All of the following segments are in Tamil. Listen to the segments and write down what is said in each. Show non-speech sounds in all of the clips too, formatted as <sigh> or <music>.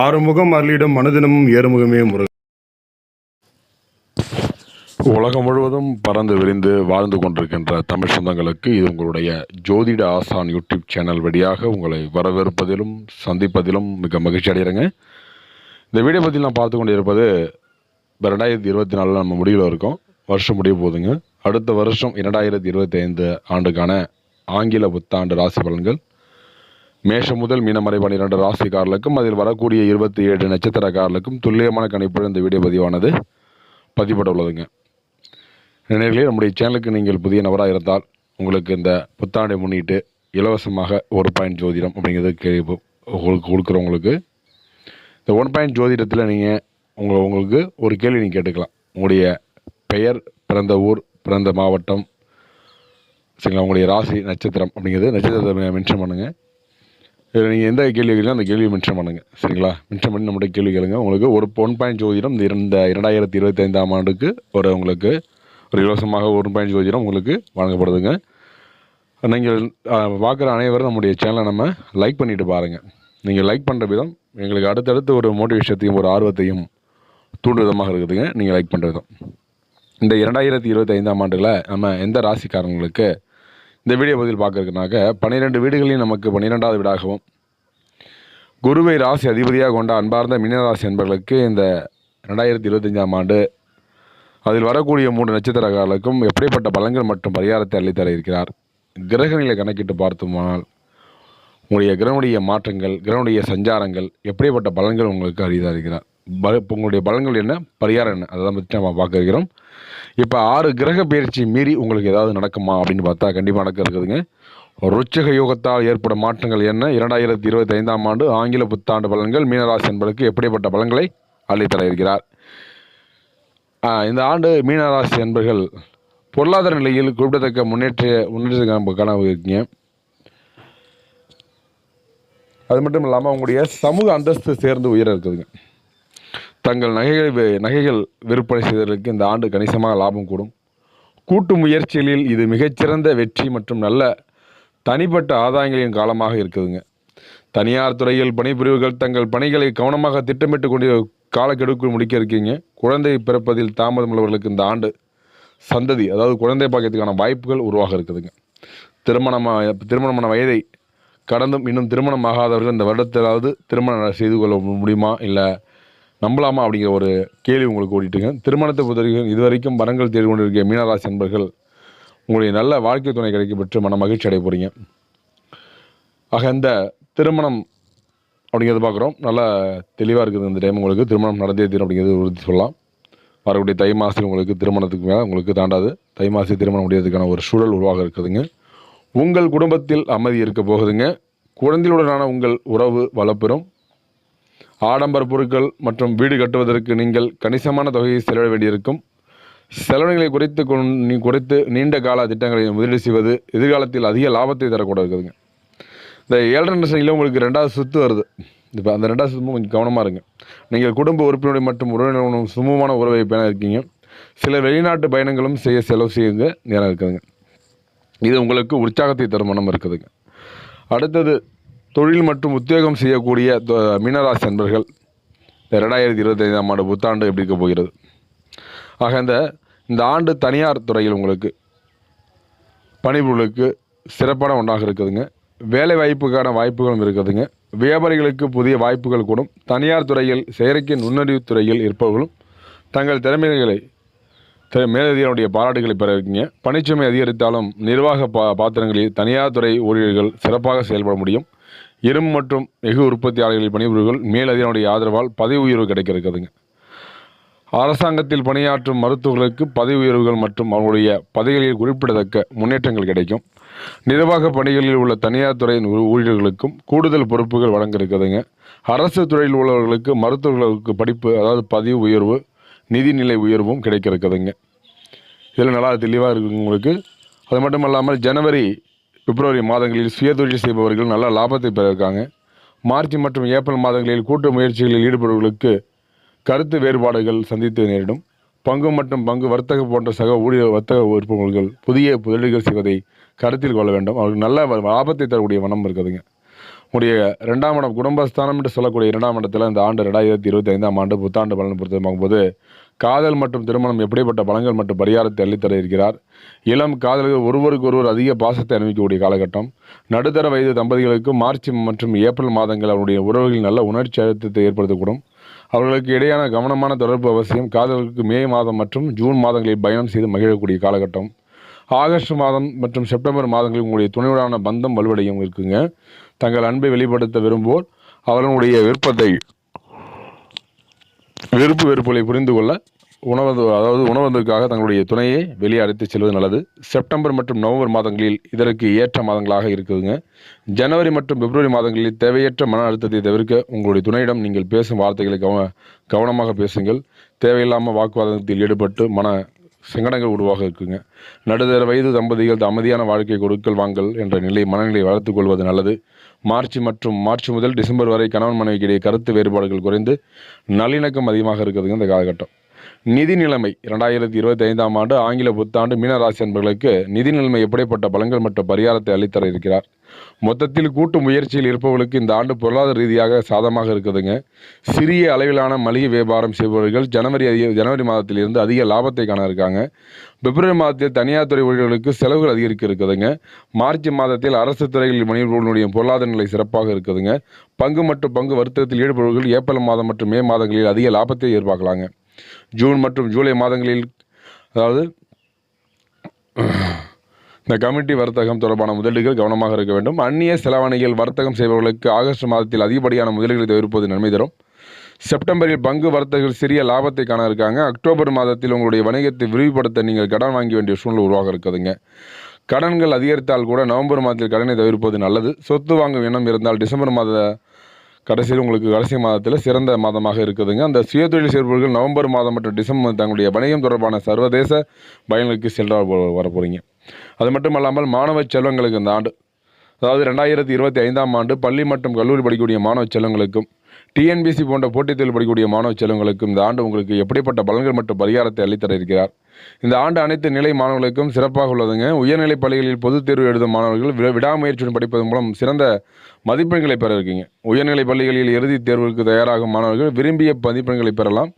ஆறுமுகம் அருளிடம் மனதினமும் ஏறுமுகமே முருகன். உலகம் முழுவதும் பறந்து விரிந்து வாழ்ந்து கொண்டிருக்கின்ற தமிழ் சொந்தங்களுக்கு இது உங்களுடைய ஜோதிட ஆசான் யூடியூப் சேனல் வழியாக உங்களை வரவேற்பதிலும் சந்திப்பதிலும் மிக மகிழ்ச்சி அடைகிறேங்க. இந்த வீடியோ பற்றி நான் பார்த்து கொண்டு இருப்பது இப்போ ரெண்டாயிரத்தி இருபத்தி நாலில் நம்ம முடிவில் இருக்கோம். வருஷம் முடிய போகுதுங்க. அடுத்த வருஷம் இரண்டாயிரத்தி இருபத்தி ஐந்து ஆண்டுக்கான ஆங்கில புத்தாண்டு ராசி பலன்கள். மேஷம் முதல் மீனம் வரை பன்னிரெண்டு ராசிக்காரர்களுக்கும் அதில் வரக்கூடிய இருபத்தி ஏழு நட்சத்திரக்காரர்களுக்கும் துல்லியமான கணிப்புடன் இந்த வீடியோ பதிவானது பதிப்பட உள்ளதுங்க நினைவுகளே நம்முடைய சேனலுக்கு நீங்கள் புதிய நபராக இருந்தால் உங்களுக்கு இந்த புத்தாண்டை முன்னிட்டு இலவசமாக ஒரு பாயிண்ட் ஜோதிடம் அப்படிங்கிறது கேள்வி உங்களுக்கு கொடுக்குறவங்களுக்கு இந்த ஒன் பாயிண்ட் ஜோதிடத்தில் நீங்கள் உங்கள் உங்களுக்கு ஒரு கேள்வி நீங்கள் கேட்டுக்கலாம். உங்களுடைய பெயர் பிறந்த ஊர் பிறந்த மாவட்டம் சரிங்களா? உங்களுடைய ராசி நட்சத்திரம் அப்படிங்கிறது நட்சத்திரத்தை மென்ஷன் பண்ணுங்கள் இதில் நீங்கள் எந்த கேள்வி கேட்கலாம் அந்த கேள்வியை மென்ஷன் பண்ணுங்கள் சரிங்களா? மென்ஷன் பண்ணி நம்மகிட்ட கேள்வி கேளுங்க. உங்களுக்கு ஒரு ஒன் பாயிண்ட் ஜோதிடம் இந்த இரண்டு இரண்டாயிரத்தி இருபத்தி ஐந்தாம் ஆண்டுக்கு ஒரு உங்களுக்கு ஒரு இலவசமாக ஒரு பாயிண்ட் ஜோதிடம் உங்களுக்கு வழங்கப்படுதுங்க. நீங்கள் பார்க்குற அனைவரும் நம்முடைய சேனலை நம்ம லைக் பண்ணிட்டு பாருங்கள் நீங்கள் லைக் பண்ணுற விதம் எங்களுக்கு அடுத்தடுத்து ஒரு மோட்டிவேஷத்தையும் ஒரு ஆர்வத்தையும் தூண்டு விதமாக இருக்குதுங்க. நீங்கள் லைக் பண்ணுற விதம். இந்த இரண்டாயிரத்தி இருபத்தி ஐந்தாம் ஆண்டில் நம்ம எந்த ராசிக்காரங்களுக்கு இந்த வீடியோ பதில் பார்க்கறதுனாக்க பன்னிரெண்டு வீடுகளையும் நமக்கு பன்னிரெண்டாவது வீடாகவும் குருவை ராசி அதிபதியாக கொண்ட அன்பார்ந்த மீனராசி என்பவர்களுக்கு இந்த ரெண்டாயிரத்தி இருபத்தஞ்சாம் ஆண்டு அதில் வரக்கூடிய மூன்று நட்சத்திரக்காரர்களுக்கும் எப்படிப்பட்ட பலன்கள் மற்றும் பரிகாரத்தை அள்ளித்தர இருக்கிறார்? கிரகநிலை கணக்கிட்டு பார்த்தோமானால் உங்களுடைய கிரகனுடைய மாற்றங்கள் கிரகனுடைய சஞ்சாரங்கள் எப்படிப்பட்ட பலன்கள் உங்களுக்கு அறியதாக இருக்கிறார் பல இப்போ உங்களுடைய பலங்கள் என்ன? பரிகாரம் என்ன? அதை பற்றி நம்ம பார்க்க இருக்கிறோம். இப்போ ஆறு கிரக பயிற்சி மீறி உங்களுக்கு ஏதாவது நடக்குமா அப்படின்னு பார்த்தா கண்டிப்பாக நடக்க இருக்குதுங்க. ருச்சக யோகத்தால் ஏற்படும் மாற்றங்கள் என்ன? இரண்டாயிரத்தி இருபத்தி ஐந்தாம் ஆண்டு ஆங்கில புத்தாண்டு பலன்கள் மீனராசி என்பதற்கு எப்படிப்பட்ட பலன்களை அள்ளித்தர இருக்கிறார்? இந்த ஆண்டு மீனராசி என்பர்கள் பொருளாதார நிலையில் குறிப்பிடத்தக்க முன்னேற்ற முன்னேற்ற கனவு இருக்கீங்க. அது மட்டும் இல்லாமல் உங்களுடைய சமூக அந்தஸ்து சேர்ந்து உயர இருக்குதுங்க. தங்கள் நகைகளை நகைகள் விற்பனை செய்ததற்கு இந்த ஆண்டு கணிசமாக லாபம் கூடும். கூட்டு முயற்சிகளில் இது மிகச்சிறந்த வெற்றி மற்றும் நல்ல தனிப்பட்ட ஆதாயங்களின் காலமாக இருக்குதுங்க. தனியார் துறையில் பணிபுரிவுகள் தங்கள் பணிகளை கவனமாக திட்டமிட்டு கொண்டு காலக்கெடுக்கு முடிக்க இருக்கீங்க. குழந்தை பிறப்பதில் தாமதம் உள்ளவர்களுக்கு இந்த ஆண்டு சந்ததி அதாவது குழந்தை பாக்கியத்துக்கான வாய்ப்புகள் உருவாக இருக்குதுங்க. திருமணமாக திருமணமான வயதை கடந்தும் இன்னும் திருமணம் ஆகாதவர்கள் இந்த வருடத்திலாவது திருமணம் செய்து கொள்ள முடியுமா? இல்லை நம்பலாமா அப்படிங்கிற ஒரு கேள்வி உங்களுக்கு ஓடிட்டுங்க. திருமணத்தை பொறுத்தவரைக்கும் இதுவரைக்கும் வரங்கள் தேடி கொண்டிருக்கிற மீனராசி நண்பர்கள் உங்களுடைய நல்ல வாழ்க்கை துணை கிடைக்க பெற்று மன மகிழ்ச்சி அடைய போகிறீங்க ஆக இந்த திருமணம் அப்படிங்கிறது பார்க்குறோம். நல்லா தெளிவாக இருக்குது இந்த டைம் உங்களுக்கு. திருமணம் நடந்தே தீரும் அப்படிங்கிறது உறுதி சொல்லலாம். வரக்கூடிய தை மாதம் உங்களுக்கு திருமணத்துக்கு மேலே உங்களுக்கு தாண்டாது. தை மாதத்தில் திருமணம் முடியறதுக்கான ஒரு சூழல் உருவாக இருக்குதுங்க. உங்கள் குடும்பத்தில் அமைதி இருக்க போகுதுங்க. குழந்தையுடனான உங்கள் உறவு வளப்பெறும். ஆடம்பர பொருட்கள் மற்றும் வீடு கட்டுவதற்கு நீங்கள் கணிசமான தொகையை செலவிட வேண்டியிருக்கும். செலவினங்களை குறைத்து கொண் நீ குறைத்து நீண்ட கால திட்டங்களை முதலீடு செய்வது எதிர்காலத்தில் அதிக லாபத்தை தரக்கூடாதுங்க இந்த ஏழரை நட்சத்திரம் உங்களுக்கு ரெண்டாவது சுத்து வருது. இப்போ அந்த ரெண்டாவது சுத்தமும் கொஞ்சம் கவனமாக இருங்க. நீங்கள் குடும்ப உறுப்பினருடைய மற்றும் உறவினர்களும் சுமூகமான உறவை பேண இருக்கீங்க. சில வெளிநாட்டு பயணங்களும் செய்ய செலவு செய்யுங்க நேரம் இருக்குதுங்க. இது உங்களுக்கு உற்சாகத்தை தரும் மனம் இருக்குதுங்க. அடுத்தது தொழில் மற்றும் உத்தியோகம் செய்யக்கூடிய மீனராசி நண்பர்கள் இந்த ரெண்டாயிரத்தி இருபத்தைந்தாம் ஆண்டு புத்தாண்டு எப்படி இருக்க போகிறது? ஆக இந்த இந்த ஆண்டு தனியார் துறையில் உங்களுக்கு பணிபுரிகளுக்கு சிறப்பான ஒன்றாக இருக்குதுங்க. வேலை வாய்ப்புக்கான வாய்ப்புகளும் இருக்குதுங்க. வியாபாரிகளுக்கு புதிய வாய்ப்புகள் கூடும். தனியார் துறையில் செயற்கை நுண்ணறிவுத் துறையில் இருப்பவர்களும் தங்கள் திறமைகளை திரு மேலதிகாரியுடைய பாராட்டுகளை பெற இருக்கீங்க. பணிச்சுமை அதிகரித்தாலும் நிர்வாக பா பாத்திரங்களில் தனியார் துறை ஊழியர்கள் சிறப்பாக செயல்பட முடியும். இரும்பு மற்றும் எஃகு உற்பத்தி ஆலைகளில் பணிபுரிவர்கள் மேலதிகாரியுடைய ஆதரவால் பதவி உயர்வு கிடைக்க இருக்குதுங்க அரசாங்கத்தில் பணியாற்றும் மருத்துவர்களுக்கு பதவி உயர்வுகள் மற்றும் அவர்களுடைய பதவிகளில் குறிப்பிடத்தக்க முன்னேற்றங்கள் கிடைக்கும். நிர்வாக பணிகளில் உள்ள தனியார் துறையின் ஊழியர்களுக்கும் கூடுதல் பொறுப்புகள் வழங்க இருக்குதுங்க அரசு துறையில் உள்ளவர்களுக்கு மருத்துவர்களுக்கு படிப்பு அதாவது பதிவு உயர்வு நிதிநிலை உயர்வும் கிடைக்க இருக்குதுங்க இதில் நல்லா தெளிவாக இருக்குது உங்களுக்கு. அது மட்டும் இல்லாமல் ஜனவரி பிப்ரவரி மாதங்களில் சுயதொழில் செய்பவர்கள் நல்ல லாபத்தை பெற இருக்காங்க மார்ச் மற்றும் ஏப்ரல் மாதங்களில் கூட்டு முயற்சிகளில் ஈடுபடுவர்களுக்கு கருத்து வேறுபாடுகள் சந்தித்து நேரிடும். பங்கு மற்றும் பங்கு வர்த்தக போன்ற சக ஊழியர் வர்த்தக உறுப்பினர்கள் புதிய முதலீடுகள் செய்வதை கருத்தில் கொள்ள வேண்டும். அவர்கள் நல்ல லாபத்தை தரக்கூடிய வனம் இருக்குதுங்க. உடைய ரெண்டாம் இடம் குடும்பஸ்தானம் என்று சொல்லக்கூடிய இரண்டாம் இடத்தில் இந்த ஆண்டு ரெண்டாயிரத்தி இருபத்தி ஐந்தாம் ஆண்டு புத்தாண்டு பலன் பொறுத்து பார்க்கும்போது காதல் மற்றும் திருமணம் எப்படிப்பட்ட பலங்கள் மற்றும் பரிகாரத்தை அள்ளித்தர இருக்கிறார் இளம் காதலர்கள் ஒருவருக்கு ஒருவர் அதிக பாசத்தை அனுபவிக்கக்கூடிய காலகட்டம். நடுத்தர வயது தம்பதிகளுக்கு மார்ச் மற்றும் ஏப்ரல் மாதங்கள் அவருடைய உறவுகளில் நல்ல உணர்ச்சி அழுத்தத்தை ஏற்படுத்தக்கூடும். அவர்களுக்கு இடையான கவனமான தொடர்பு அவசியம். காதலுக்கு மே மாதம் மற்றும் ஜூன் மாதங்களில் பயணம் செய்து மகிழக்கூடிய காலகட்டம். ஆகஸ்ட் மாதம் மற்றும் செப்டம்பர் மாதங்களில் உங்களுடைய துணையுடான பந்தம் வலுவடையும் இருக்குங்க. தங்கள் அன்பை வெளிப்படுத்த விரும்புவோர் அவர்களுடைய விருப்பத்தை வெறுப்பு வெறுப்புகளை புரிந்து கொள்ள உணவு அதாவது உணவதற்காக தங்களுடைய துணையை வெளியே அழைத்து செல்வது நல்லது. செப்டம்பர் மற்றும் நவம்பர் மாதங்களில் இதற்கு ஏற்ற மாதங்களாக இருக்குதுங்க. ஜனவரி மற்றும் பிப்ரவரி மாதங்களில் தேவையற்ற மன அழுத்தத்தை தவிர்க்க உங்களுடைய துணையிடம் நீங்கள் பேசும் வார்த்தைகளை கவன கவனமாக பேசுங்கள். தேவையில்லாமல் வாக்குவாதத்தில் ஈடுபட்டு மன சங்கடங்கள் உருவாக இருக்குங்க. நடுத்தர வயது தம்பதிகள் அமைதியான வாழ்க்கை கொடுக்கல் வாங்கல் என்ற நிலை மனநிலை வளர்த்துக் கொள்வது நல்லது. மார்ச் மற்றும் மார்ச் முதல் டிசம்பர் வரை கணவன் மனைவிக்கிடையே கருத்து வேறுபாடுகள் குறைந்து நல்லிணக்கம் அதிகமாக இருக்கிறது இந்த காலகட்டம். நிதி நிலைமை. இரண்டாயிரத்தி இருபத்தி ஐந்தாம் ஆண்டு ஆங்கில புத்தாண்டு மீனராசி அன்பர்களுக்கு நிதி நிலைமை எப்படிப்பட்ட பலங்கள் மற்றும் பரிகாரத்தை அளித்தர இருக்கிறார்? மொத்தத்தில் கூட்டு முயற்சியில் இருப்பவர்களுக்கு இந்த ஆண்டு பொருளாதார ரீதியாக சாதமாக இருக்குதுங்க. சிறிய அளவிலான மளிகை வியாபாரம் செய்பவர்கள் ஜனவரி ஜனவரி மாதத்திலிருந்து அதிக லாபத்தை காண இருக்காங்க. பிப்ரவரி மாதத்தில் தனியார் துறை ஊழியர்களுக்கு செலவுகள் அதிகரிக்க இருக்குதுங்க. மார்ச் மாதத்தில் அரசு துறைகளில் மனிதர்களுடைய பொருளாதார நிலை சிறப்பாக இருக்குதுங்க. பங்கு மற்றும் பங்கு வர்த்தகத்தில் ஈடுபடுபவர்கள் ஏப்ரல் மாதம் மற்றும் மே மாதங்களில் அதிக லாபத்தை எதிர்பார்க்கலாங்க. ஜூன் மற்றும் ஜூலை மாதங்களில் அதாவது இந்த கமிட்டி வர்த்தகம் தொடர்பான முதலீடுகள் கவனமாக இருக்க வேண்டும். அந்நிய செலவணிகள் வர்த்தகம் செய்பவர்களுக்கு ஆகஸ்ட் மாதத்தில் அதிகப்படியான முதலீடுகளை தவிர்ப்பது நன்மை தரும். செப்டம்பரில் பங்கு வர்த்தகர்கள் சிறிய லாபத்தை காண இருக்காங்க. அக்டோபர் மாதத்தில் உங்களுடைய வணிகத்தை விரிவுபடுத்த நீங்கள் கடன் வாங்க வேண்டிய சூழ்நிலை உருவாக இருக்குதுங்க கடன்கள் அதிகரித்தால் கூட நவம்பர் மாதத்தில் கடனை தவிர்ப்பது நல்லது. சொத்து வாங்கும் எண்ணம் இருந்தால் டிசம்பர் மாத கடைசியில் உங்களுக்கு கடைசி மாதத்தில் சிறந்த மாதமாக இருக்குதுங்க. அந்த சுயதொழில் செய்பவர்கள் நவம்பர் மாதம் மற்றும் டிசம்பர் தங்களுடைய வணிகம் தொடர்பான சர்வதேச பயன்களுக்கு செல்ல வர போகிறீங்க அது மட்டும் அல்லாமல் மாணவ செல்வங்களுக்கு இந்த ஆண்டு அதாவது ரெண்டாயிரத்தி இருபத்தி ஐந்தாம் ஆண்டு பள்ளி மற்றும் கல்லூரி படிக்கக்கூடிய மாணவ செல்வங்களுக்கும் டிஎன்பிசி போன்ற போட்டித் தேர்வு படிக்கக்கூடிய மாணவ செல்வங்களுக்கும் இந்த ஆண்டு உங்களுக்கு எப்படிப்பட்ட பலன்கள் மற்றும் பரிகாரத்தை அளித்தர இருக்கிறார் இந்த ஆண்டு அனைத்து நிலை மாணவர்களுக்கும் சிறப்பாக உள்ளதுங்க. உயர்நிலைப் பள்ளிகளில் பொதுத் தேர்வு எழுதும் மாணவர்கள் விட- விடாமுயற்சியுடன் படிப்பதன் மூலம் சிறந்த மதிப்பெண்களை பெற இருக்கீங்க. உயர்நிலைப் பள்ளிகளில் இறுதித் தேர்வுக்கு தயாராகும் மாணவர்கள் விரும்பிய மதிப்பெண்களை பெறலாம்.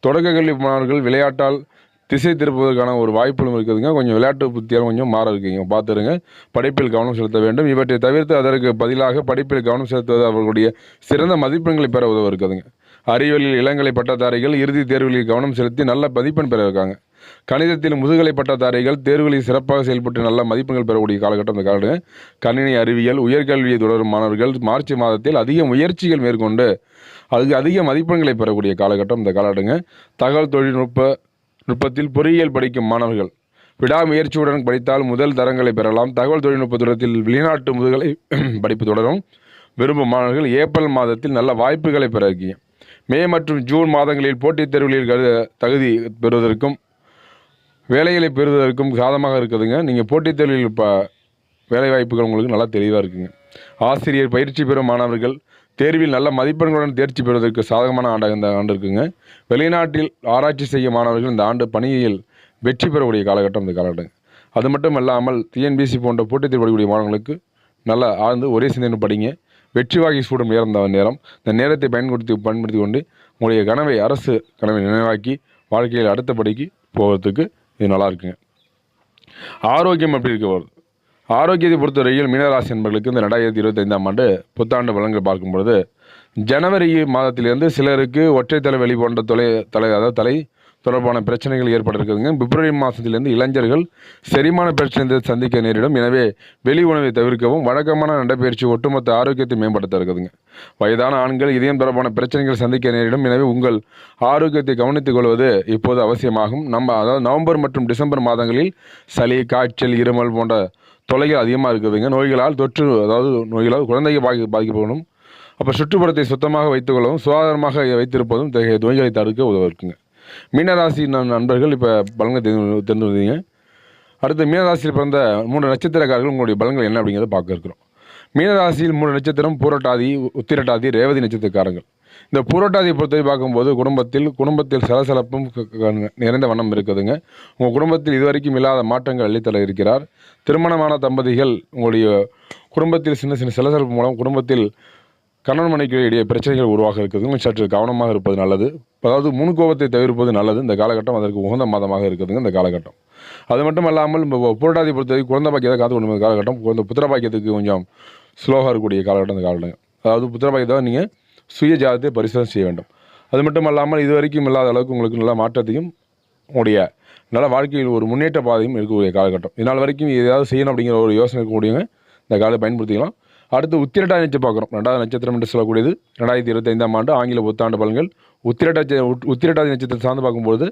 தொடக்க கல்வி மாணவர்கள் விளையாட்டால் திசை திருப்புவதற்கான ஒரு வாய்ப்புகளும் இருக்குதுங்க. கொஞ்சம் விளையாட்டு புத்தியால் கொஞ்சம் மாற இருக்கீங்க. பார்த்துருங்க. படிப்பில் கவனம் செலுத்த வேண்டும். இவற்றை தவிர்த்து அதற்கு பதிலாக படிப்பில் கவனம் செலுத்துவது அவர்களுடைய சிறந்த மதிப்பெண்களை பெற உதவ இருக்குதுங்க. அறிவியலில் இளங்கலை பட்டதாரிகள் இறுதித் தேர்வுகளில் கவனம் செலுத்தி நல்ல மதிப்பெண் பெற இருக்காங்க. கணிதத்தில் முதுகலை பட்டதாரிகள் தேர்வுகளில் சிறப்பாக செயல்பட்டு நல்ல மதிப்பெண்கள் பெறக்கூடிய காலகட்டம் இந்த காலகட்டம் கணினி அறிவியல் உயர்கல்வியை தொடரும் மாணவர்கள் மார்ச் மாதத்தில் அதிக முயற்சிகள் மேற்கொண்டு அதுக்கு அதிக மதிப்பெண்களை பெறக்கூடிய காலகட்டம் இந்த காலகட்டங்க. தகவல் தொழில்நுட்ப நுட்பத்தில் பொறியியல் படிக்கும் மாணவர்கள். விடாமுயற்சியுடன் படித்தால் முதல் தரங்களை பெறலாம். தகவல் தொழில்நுட்ப வெளிநாட்டு முதுகலை <clears throat> படிப்பு தொடரும். விரும்பும் மாணவர்கள் ஏப்ரல் மாதத்தில் நல்ல வாய்ப்புகளை பெற இருக்கீங்க மே மற்றும் ஜூன் மாதங்களில் போட்டித் தேர்வுகளில் கருத தகுதி பெறுவதற்கும் வேலைகளை பெறுவதற்கும் சாதமாக இருக்குதுங்க. நீங்கள் போட்டித் தேர்வில் இப்போ வேலை வாய்ப்புகள் உங்களுக்கு நல்லா தெளிவாக இருக்குங்க. ஆசிரியர் பயிற்சி பெறும் மாணவர்கள் தேர்வில் நல்ல மதிப்பெண்களுடன் தேர்ச்சி பெறுவதற்கு சாதகமான ஆண்டாக இந்த ஆண்டு இருக்குங்க. வெளிநாட்டில் ஆராய்ச்சி செய்யும் மாணவர்கள் இந்த ஆண்டு பணியில் வெற்றி பெறக்கூடிய காலகட்டம் இந்த காலகட்டம். அது மட்டும் இல்லாமல் டிஎன்பிசி போன்ற போட்டித் தேர்வு படிக்கக்கூடிய மாணவர்களுக்கு நல்லா ஆழ்ந்து ஒரே சிந்தனை படிங்க. வெற்றி வாகி சூடும் நேரம் நேரம். இந்த நேரத்தை பயன்படுத்தி பயன்படுத்தி கொண்டு உங்களுடைய கனவை அரசு கனவை நினைவாக்கி வாழ்க்கையில் அடுத்த படிக்கு போகிறதுக்கு இது நல்லா இருக்குங்க. ஆரோக்கியம் எப்படி இருக்க வருது ஆரோக்கியத்தை பொறுத்தவரையில் மீனராசி என்பர்களுக்கு இந்த ரெண்டாயிரத்தி இருபத்தைந்தாம் ஆண்டு புத்தாண்டு பலன்கள் பார்க்கும்பொழுது ஜனவரி மாதத்திலிருந்து சிலருக்கு ஒற்றை தலைவலி போன்ற தொலை தலை அதாவது தலை தொடர்பான பிரச்சனைகள் ஏற்பட்டிருக்குதுங்க. பிப்ரவரி மாதத்திலிருந்து இளைஞர்கள் செரிமான பிரச்சனை சந்திக்க நேரிடும். எனவே வெளி உணவை தவிர்க்கவும் வழக்கமான நடைபயிற்சி ஒட்டுமொத்த ஆரோக்கியத்தை மேம்படுத்த இருக்குதுங்க. வயதான ஆண்கள் இதயம் தொடர்பான பிரச்சனைகள் சந்திக்க நேரிடும். எனவே உங்கள் ஆரோக்கியத்தை கவனித்துக் கொள்வது இப்போது அவசியமாகும். நம்ம அதாவது நவம்பர் மற்றும் டிசம்பர் மாதங்களில் சளி காய்ச்சல் இருமல் போன்ற தொல்லைகள் அதிகமாக இருக்குதுங்க நோய்களால் தொற்று அதாவது நோய்களால் குழந்தைகள் பாதி பாதிக்கப்படணும். அப்போ சுற்றுப்புறத்தை சுத்தமாக வைத்துக்கொள்ளவும் சுகாதாரமாக வைத்திருப்பதும் இத்தகைய நோய்களை தடுக்க உதவ இருக்குங்க மீனராசி நண்பர்கள் இப்போ பலங்கள் தெரிந்து தெரிந்து வந்தீங்க அடுத்து மீனராசியில் பிறந்த மூன்று நட்சத்திரக்காரர்கள் உங்களுடைய பலங்கள் என்ன அப்படிங்கிறத பார்க்க இருக்கிறோம். மீனராசியில் மூணு நட்சத்திரம் பூரட்டாதி உத்திரட்டாதி ரேவதி நட்சத்திரக்காரங்கள் இந்த புரட்டாதி பொறுத்தவரை பார்க்கும்போது குடும்பத்தில் குடும்பத்தில் சலசலப்பும் நிறைந்த வண்ணம் இருக்குதுங்க. உங்கள் குடும்பத்தில் இதுவரைக்கும் இல்லாத மாற்றங்கள் அள்ளித்தர இருக்கிறார். திருமணமான தம்பதிகள் உங்களுடைய குடும்பத்தில் சின்ன சின்ன சலசலப்பு மூலம் குடும்பத்தில் கணவன் மனைக்கு இடையே பிரச்சனைகள் உருவாக இருக்குதுங்க. சற்று கவனமாக இருப்பது நல்லது. அதாவது முன்கோபத்தை தவிர்ப்பது நல்லது. இந்த காலகட்டம் அதற்கு உகந்த மாதமாக இருக்குதுங்க இந்த காலகட்டம். அது மட்டும் இல்லாமல் இப்போ புரட்டாதி பொறுத்தவரை குழந்தை பாக்கியத்தை காத்து கொண்டு காலகட்டம் குழந்தை புத்திர பாக்கியத்துக்கு கொஞ்சம் ஸ்லோவாக இருக்கக்கூடிய காலகட்டம் இந்த காலகட்டம். அதாவது புத்திர பாக்கியத்தை நீங்கள் சுய ஜாதத்தை பரிசோதனை செய்ய வேண்டும். அது மட்டும் இல்லாமல் இதுவரைக்கும் இல்லாத அளவுக்கு உங்களுக்கு நல்ல மாற்றத்தையும் உங்களுடைய நல்ல வாழ்க்கையில் ஒரு முன்னேற்ற பாதையும் இருக்கக்கூடிய காலகட்டம். இதனால் வரைக்கும் ஏதாவது செய்யணும் அப்படிங்கிற ஒரு யோசனை இருக்கக்கூடியவங்க இந்த காலத்தை பயன்படுத்திக்கலாம். அடுத்து உத்திரட்டா நட்சத்திரம் பார்க்குறோம். ரெண்டாவது நட்சத்திரம் என்று சொல்லக்கூடியது ரெண்டாயிரத்தி இருபத்தைந்தாம் ஆண்டு ஆங்கில புத்தாண்டு பலன்கள். உத்திரட்டா உத்திரட்டாதி நட்சத்திரம் சார்ந்து பார்க்கும்போது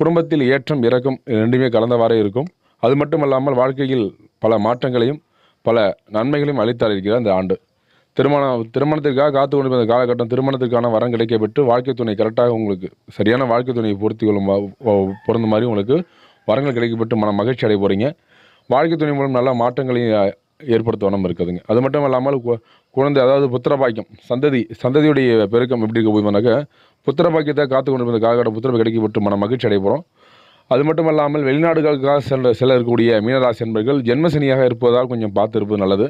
குடும்பத்தில் ஏற்றம் இறக்கம் ரெண்டுமே கலந்தவாறே இருக்கும். அது மட்டும் இல்லாமல் வாழ்க்கையில் பல மாற்றங்களையும் பல நன்மைகளையும் அளித்தார் இருக்கிறார் இந்த ஆண்டு. திருமணம் திருமணத்திற்காக காத்து கொண்டு காலகட்டம் திருமணத்திற்கான வரம் கிடைக்கப்பட்டு வாழ்க்கை துணை கரெக்டாக உங்களுக்கு சரியான வாழ்க்கை துணையை பொருத்தி கொள்ளும் வ- பிறந்த மாதிரி உங்களுக்கு வரங்கள் கிடைக்கப்பட்டு மன மகிழ்ச்சி அடைய போகிறீங்க வாழ்க்கை துணை மூலம் நல்ல மாற்றங்களையும் ஏற்படுத்த ஏற்படுத்தணும் இருக்குதுங்க. அது மட்டும் இல்லாமல் கு- குழந்தை அதாவது புத்திர பாக்கியம் சந்ததி சந்ததியுடைய பெருக்கம் எப்படி இருக்க போகுதுனாக்க புத்திரபாக்கியத்தை காத்து கொண்டிருந்த காலகட்டம் புத்திர கிடைக்கப்பட்டு மன மகிழ்ச்சி அடைய போகிறோம் அது மட்டும் இல்லாமல் வெளிநாடுகளுக்காக செல்ல சில இருக்கக்கூடிய மீனராசி என்பர்கள் ஜென்மசனியாக இருப்பதால் கொஞ்சம் பார்த்து இருப்பது நல்லது.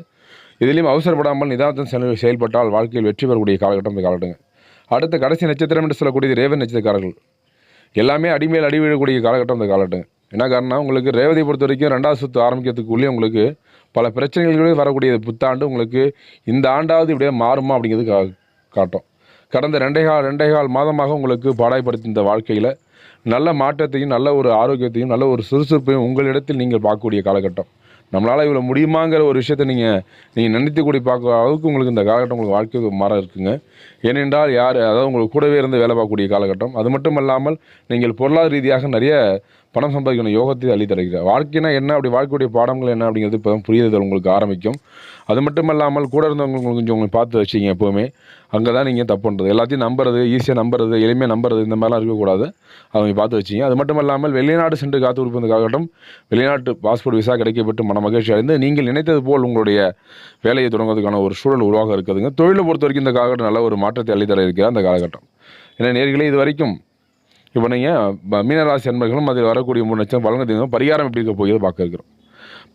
இதிலையும் அவசரப்படாமல் நிதானத்துடன் செல் செயல்பட்டால் வாழ்க்கையில் வெற்றி பெறக்கூடிய காலகட்டம் இந்த காலகட்டங்க. அடுத்த கடைசி நட்சத்திரம் என்று சொல்லக்கூடியது ரேவன் நட்சத்திரக்காரர்கள். எல்லாமே அடிமையில் அடி விழக்கூடிய காலகட்டம் இந்த காலகட்டம். என்ன காரணம் உங்களுக்கு ரேவதியை பொறுத்த வரைக்கும் ரெண்டாவது சுற்று ஆரம்பிக்கிறதுக்குள்ளேயே உங்களுக்கு பல பிரச்சனைகளையும் வரக்கூடிய புத்தாண்டு உங்களுக்கு இந்த ஆண்டாவது இப்படியே மாறுமா அப்படிங்கிறது கா காட்டும். கடந்த ரெண்டே கால் ரெண்டே கால் மாதமாக உங்களுக்கு பாடாய்படுத்தி இந்த வாழ்க்கையில் நல்ல மாற்றத்தையும் நல்ல ஒரு ஆரோக்கியத்தையும் நல்ல ஒரு சுறுசுறுப்பையும் உங்களிடத்தில் நீங்கள் பார்க்கக்கூடிய காலகட்டம். நம்மளால் இவ்வளோ முடியுமாங்கிற ஒரு விஷயத்தை நீங்கள் நீங்கள் நினைத்து கூடி பார்க்குற அளவுக்கு உங்களுக்கு இந்த காலகட்டம் உங்களுக்கு வாழ்க்கை மாற இருக்குங்க. ஏனென்றால் யார் அதாவது உங்களுக்கு கூடவே இருந்து வேலை பார்க்கக்கூடிய காலகட்டம். அது மட்டும் இல்லாமல் நீங்கள் பொருளாதார ரீதியாக நிறைய பணம் சம்பாதிக்கணும் யோகத்தை அள்ளி தருகிறார். வாழ்க்கைனா என்ன? அப்படி வாழ்க்கையுடைய பாடங்கள் என்ன அப்படிங்கிறது இப்போ புரியுதல் உங்களுக்கு ஆரம்பிக்கும். அது மட்டும் இல்லாமல் கூட இருந்தவங்க உங்களுக்கு கொஞ்சம் உங்களை பார்த்து வச்சிங்க எப்போவுமே. அங்கே தான் நீங்கள் தப்பு பண்ணுறது எல்லாத்தையும் நம்புறது ஈஸியாக நம்புறது எளிமையாக நம்புறது இந்த மாதிரிலாம் இருக்கக்கூடாது. அவங்க பார்த்து வச்சிங்க அது மட்டும் இல்லாமல் வெளிநாடு சென்று காத்து கொடுப்பதுக்காகட்டும் வெளிநாட்டு பாஸ்போர்ட் விசா கிடைக்கப்பட்டு மன மகிழ்ச்சி அடைந்து நீங்கள் நினைத்தது போல் உங்களுடைய வேலையை தொடங்குவதற்கான ஒரு சூழல் உருவாக இருக்குதுங்க. தொழிலை பொறுத்த வரைக்கும் இந்த காலகட்டம் நல்ல ஒரு மாற்றத்தை அள்ளித்தர இருக்கிற அந்த காலகட்டம். ஏன்னா நேர்களே இது வரைக்கும் இப்போ நீங்கள் மீனராசி அன்பர்களும் அதில் வரக்கூடிய மூணு லட்சம் பலன்கள் தெரியும் பரிகாரம் எப்படி இருக்க போகிறது பார்க்க இருக்கிறோம்.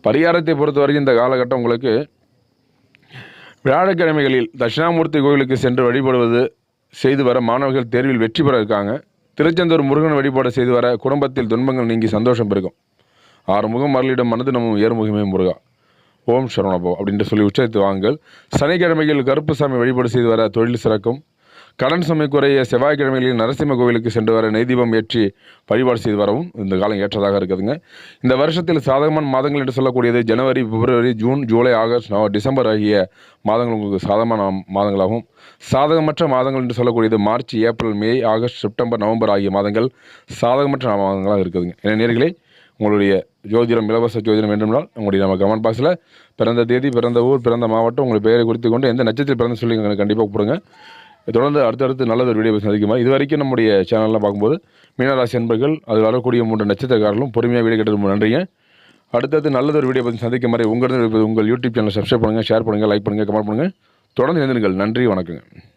பரிகாரத்தை பொறுத்த வரைக்கும் இந்த காலகட்டம் உங்களுக்கு வியாழக்கிழமைகளில் தட்சிணாமூர்த்தி கோயிலுக்கு சென்று வழிபடுவது செய்து வர மாணவர்கள் தேர்வில் வெற்றி பெற இருக்காங்க. திருச்செந்தூர் முருகன் வழிபாடு செய்து வர குடும்பத்தில் துன்பங்கள் நீங்கி சந்தோஷம் பெருகும். ஆறுமுகம் மரளிடம் மனது நம்ம ஏறுமுகமே முருகா. ஓம் சரணபோ அப்படின்ட்டு சொல்லி உச்சரித்து வாங்கள் சனிக்கிழமையில் கருப்புசாமி வழிபாடு செய்து வர தொழில் சிறக்கும். கடன் சுமை குறைய செவ்வாய்க்கிழமைகளில் நரசிம்ம கோவிலுக்கு சென்று வர நெய்தீபம் ஏற்றி வழிபாடு செய்து வரவும் இந்த காலம் ஏற்றதாக இருக்குதுங்க. இந்த வருஷத்தில் சாதகமான மாதங்கள் என்று சொல்லக்கூடியது ஜனவரி பிப்ரவரி ஜூன் ஜூலை ஆகஸ்ட் நவ டிசம்பர் ஆகிய மாதங்கள் உங்களுக்கு சாதகமான மாதங்களாகவும் சாதகமற்ற மாதங்கள் என்று சொல்லக்கூடியது March April May August September November ஆகிய மாதங்கள் சாதகமற்ற மாதங்களாக இருக்குதுங்க. என நேர்களே உங்களுடைய ஜோதிடம் இலவச ஜோதிடம் வேண்டுமென்றால் உங்களுடைய நம்ம கமெண்ட் பாக்ஸில் பிறந்த தேதி பிறந்த ஊர் பிறந்த மாவட்டம் உங்களுடைய பெயரை குறித்து கொண்டு எந்த நட்சத்திரம் பிறந்த சொல்லி எங்களுக்கு கண்டிப்பாக போடுங்க தொடர்ந்து அடுத்தடுத்து நல்ல ஒரு வீடியோ சந்திக்குமா இது வரைக்கும் நம்முடைய சேனலில் பார்க்கும்போது மீனராசி அன்பர்கள் அது வரக்கூடிய மூன்று நட்சத்திரக்காரர்களும் பொறுமையாக வீடியோ கேட்டது ரொம்ப நன்றிங்க. அடுத்தடுத்து நல்லது ஒரு வீடியோ பற்றி சந்திக்கும் மாதிரி உங்களிடம் உங்கள் யூடியூப் சேனலை சப்ஸ்கிரைப் பண்ணுங்கள் ஷேர் பண்ணுங்கள் லைக் பண்ணுங்கள் கமெண்ட் பண்ணுங்கள் தொடர்ந்து எழுந்துங்கள் நன்றி வணக்கங்க.